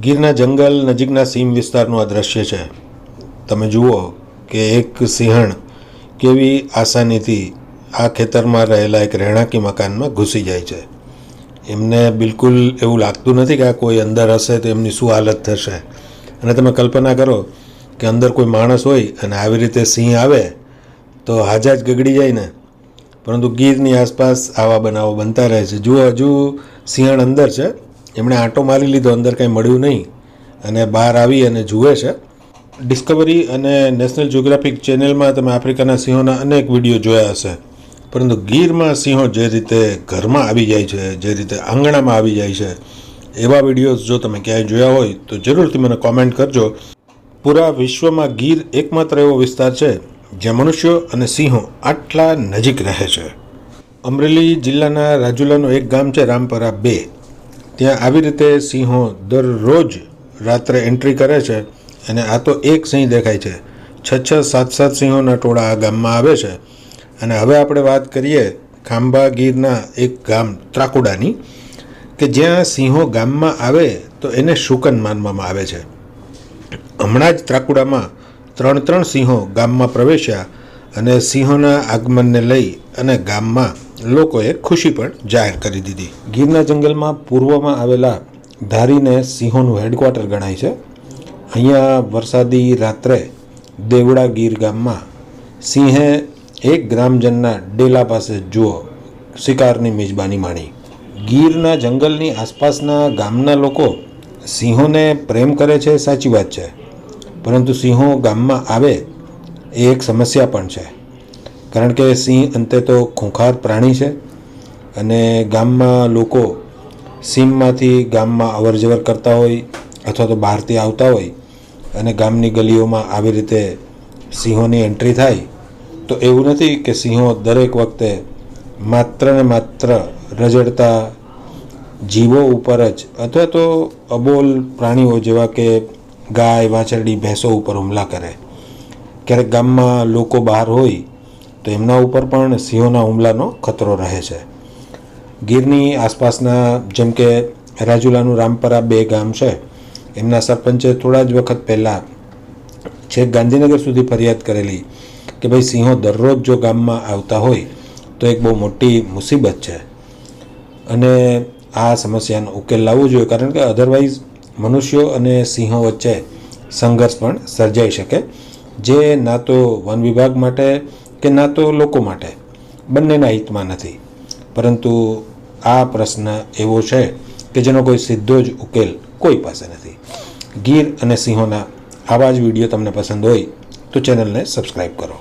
ગીરના જંગલ નજીકના સીમ વિસ્તારનું આ દ્રશ્ય છે. તમે જુઓ કે એક સિંહણ કેવી આસાનીથી આ ખેતરમાં રહેલા એક રહેણાંકી મકાનમાં ઘૂસી જાય છે. એમને બિલકુલ એવું લાગતું નથી કે આ કોઈ અંદર હશે તો એમની શું હાલત થશે. અને તમે કલ્પના કરો કે અંદર કોઈ માણસ હોય અને આવી રીતે સિંહ આવે તો હાજા જ ગગડી જાય ને. પરંતુ ગીરની આસપાસ આવા બનાવો બનતા રહે છે. જુઓ, હજુ સિંહણ અંદર છે. એમણે આંટો મારી લીધો, અંદર કંઈ મળ્યું નહીં. અને બહાર આવી અને જુએ છે. ડિસ્કવરી અને નેશનલ જ્યોગ્રાફિક ચેનલમાં તમે આફ્રિકાના સિંહોના અનેક વીડિયો જોયા હશે. પરંતુ ગીરમાં સિંહો જે રીતે ઘરમાં આવી જાય છે, જે રીતે આંગણામાં આવી જાય છે, એવા વિડીયોઝ જો તમે ક્યાંય જોયા હોય, તો જરૂરથી મને કોમેન્ટ કરજો. પૂરા વિશ્વમાં ગીર એકમાત્ર એવો વિસ્તાર છે, જ્યાં મનુષ્યો અને સિંહો આટલા નજીક રહે છે. અમરેલી જિલ્લાના રાજુલાનું એક ગામ છે, રામપરા બે. ત્યાં આવી રીતે સિંહો દરરોજ રાત્રે એન્ટ્રી કરે છે અને આ તો એક સિંહ દેખાય છે. છ છ, સાત સાત સિંહોના ટોળા આ ગામમાં આવે છે. અને હવે આપણે વાત કરીએ ખાંભા ગીરના એક ગામ ત્રાકુડાની, કે જ્યાં સિંહો ગામમાં આવે તો એને શુકન માનવામાં આવે છે. હમણાં જ ત્રાકુડામાં ત્રણ ત્રણ સિંહો ગામમાં પ્રવેશ્યા અને સિંહોના આગમનને લઈ અને ગામમાં લોકોએ ખુશી પણ જાહેર કરી દીધી. ગીરના જંગલમાં પૂર્વમાં આવેલા ધારીને સિંહોનું હેડક્વાર્ટર ગણાય છે. અહીંયા વરસાદી રાત્રે દેવડા ગીર ગામમાં સિંહે એક ગ્રામજનના ડેલા પાસે જુઓ શિકારની મિજબાની માણી. ગીરના જંગલની આસપાસના ગામના લોકો સિંહોને પ્રેમ કરે છે સાચી વાત છે. પરંતુ સિંહો ગામમાં આવે એ એક સમસ્યા પણ છે. કારણ કે સિંહ અંતે તો ખૂંખાર પ્રાણી છે અને ગામમાં લોકો સીમમાંથી ગામમાં અવર જવર કરતા હોય અથવા તો બહારથી આવતા હોય અને ગામની ગલીઓમાં આવી રીતે સિંહોની એન્ટ્રી થાય, તો એવું નથી કે સિંહો દરેક વખતે માત્ર ને માત્ર રજડતા જીવો ઉપર જ અથવા તો અબોલ પ્રાણીઓ જેવા કે ગાય, વાછરડી, ભેંસો ઉપર હુમલા કરે. ક્યારેક ગામમાં લોકો બહાર હોય તો એમના ઉપર પણ સિંહોના હુમલાનો ખતરો રહે છે. ગીરની આસપાસના જેમ કે રાજુલાનું રામપરા બે ગામ છે, એમના સરપંચે થોડા જ વખત પહેલાં છેક ગાંધીનગર સુધી ફરિયાદ કરેલી કે ભાઈ સિંહો દરરોજ જો ગામમાં આવતા હોય તો એક બહુ મોટી મુસીબત છે. અને આ સમસ્યાનો ઉકેલ લાવવો જોઈએ, કારણ કે અધરવાઇઝ મનુષ્યો અને સિંહો વચ્ચે સંઘર્ષ પણ સર્જાઈ શકે. જે ના તો વન વિભાગ માટે કે ના તો લોકો માટે. બંનેના હિતમાં નથી. પરંતુ આ પ્રશ્ન એવો છે કે જેનો કોઈ સીધો જ ઉકેલ કોઈ પાસે નથી. ગીર અને સિંહોના આવા જ વીડિયો તમને પસંદ હોય તો ચેનલને સબસ્ક્રાઈબ કરો.